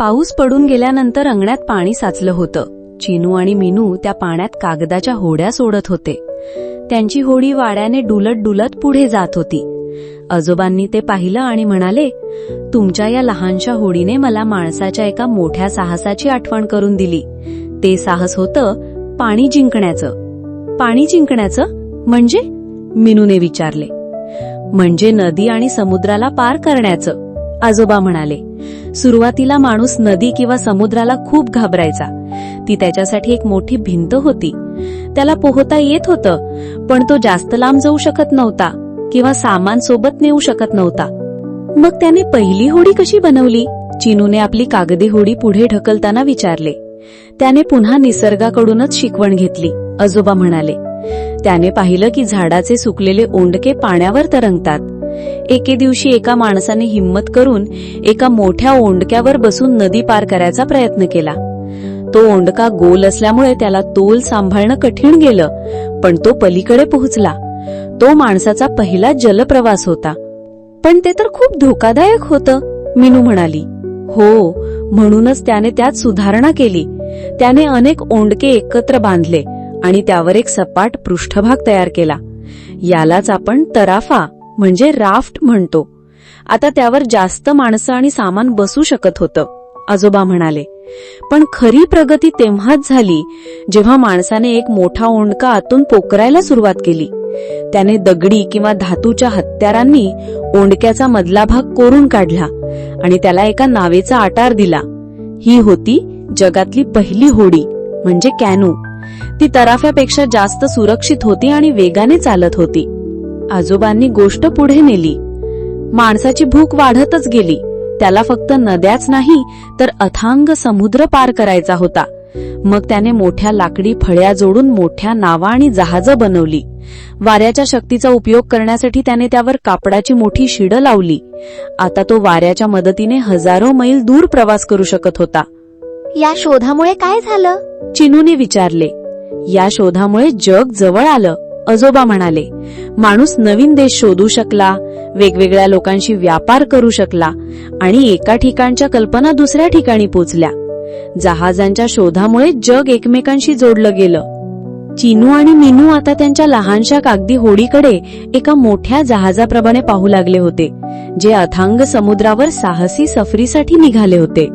पाऊस पडून गेल्यानंतर अंगणात पाणी साचलं होतं. चिनू आणि मिनू त्या पाण्यात कागदाच्या होड्या सोडत होते. त्यांची होडी वाड्याने डुलत डुलत पुढे जात होती. आजोबांनी ते पाहिलं आणि म्हणाले तुमच्या या लहानशा होडीने मला माणसाच्या एका मोठ्या साहसाची आठवण करून दिली. ते साहस होतं पाणी जिंकण्याचं. पाणी जिंकण्याचं? म्हणजे? मिनूने विचारले. म्हणजे नदी आणि समुद्राला पार करण्याचं. आजोबा म्हणाले सुरुवातीला माणूस नदी किंवा समुद्राला खूप घाबरायचा. ती त्याच्यासाठी एक मोठी भिंत होती. त्याला पोहता येत होतं पण तो जास्त लांब जाऊ शकत नव्हता किंवा सामान सोबत नेऊ शकत नव्हता. मग त्याने पहिली होडी कशी बनवली? चिनूने आपली कागदी होडी पुढे ढकलताना विचारले. त्याने पुन्हा निसर्गाकडूनच शिकवण घेतली. आजोबा म्हणाले त्याने पाहिलं की झाडाचे सुकलेले ओंडके पाण्यावर तरंगतात. एके दिवशी एका माणसाने हिम्मत करून एका मोठ्या ओंडक्यावर बसून नदी पार करायचा प्रयत्न केला. तो ओंडका गोल असल्यामुळे त्याला तोल सांभाळणं कठीण गेलं पण तो पलीकडे पोहोचला. तो माणसाचा पहिला जलप्रवास होता. पण ते तर खूप धोकादायक होतं मिनू म्हणाली. हो म्हणूनच त्याने त्यात सुधारणा केली. त्याने अनेक ओंडके एकत्र बांधले आणि त्यावर एक सपाट पृष्ठभाग तयार केला. यालाच आपण तराफा म्हणजे राफ्ट म्हणतो. आता त्यावर जास्त माणसं आणि सामान बसू शकत होतं आजोबा म्हणाले. पण खरी प्रगती तेव्हाच झाली जेव्हा माणसाने एक मोठा ओंडका आतून पोकरायला सुरुवात केली. त्याने दगडी किंवा धातूच्या हत्यारांनी ओंडक्याचा मधला भाग कोरून काढला आणि त्याला एका नावेचा आटार दिला. ही होती जगातली पहिली होडी म्हणजे कॅनू. ती तराफ्यापेक्षा जास्त सुरक्षित होती आणि वेगाने चालत होती. आजोबांनी गोष्ट पुढे नेली. माणसाची भूक वाढतच गेली. त्याला फक्त नद्याच नाही तर अथांग समुद्र पार करायचा होता. मग त्याने मोठ्या लाकडी फळ्या जोडून मोठ्या नावा आणि जहाजं बनवली. वाऱ्याच्या शक्तीचा उपयोग करण्यासाठी त्याने त्यावर कापडाची मोठी शिडं लावली. आता तो वाऱ्याच्या मदतीने हजारो मैल दूर प्रवास करू शकत होता. या शोधामुळे काय झालं? चिनूने विचारले. या शोधामुळे जग जवळ आलं. आजोबा म्हणाले माणूस नवीन देश शोधू शकला वेगवेगळ्या लोकांशी व्यापार करू शकला आणि एका ठिकाणच्या कल्पना दुसऱ्या ठिकाणी पोचल्या. जहाजांच्या शोधामुळे जग एकमेकांशी जोडलं गेलं. चिनू आणि मिनू आता त्यांच्या लहानशा कागदी होडीकडे एका मोठ्या जहाजाप्रमाणे पाहू लागले होते जे अथांग समुद्रावर साहसी सफरीसाठी निघाले होते.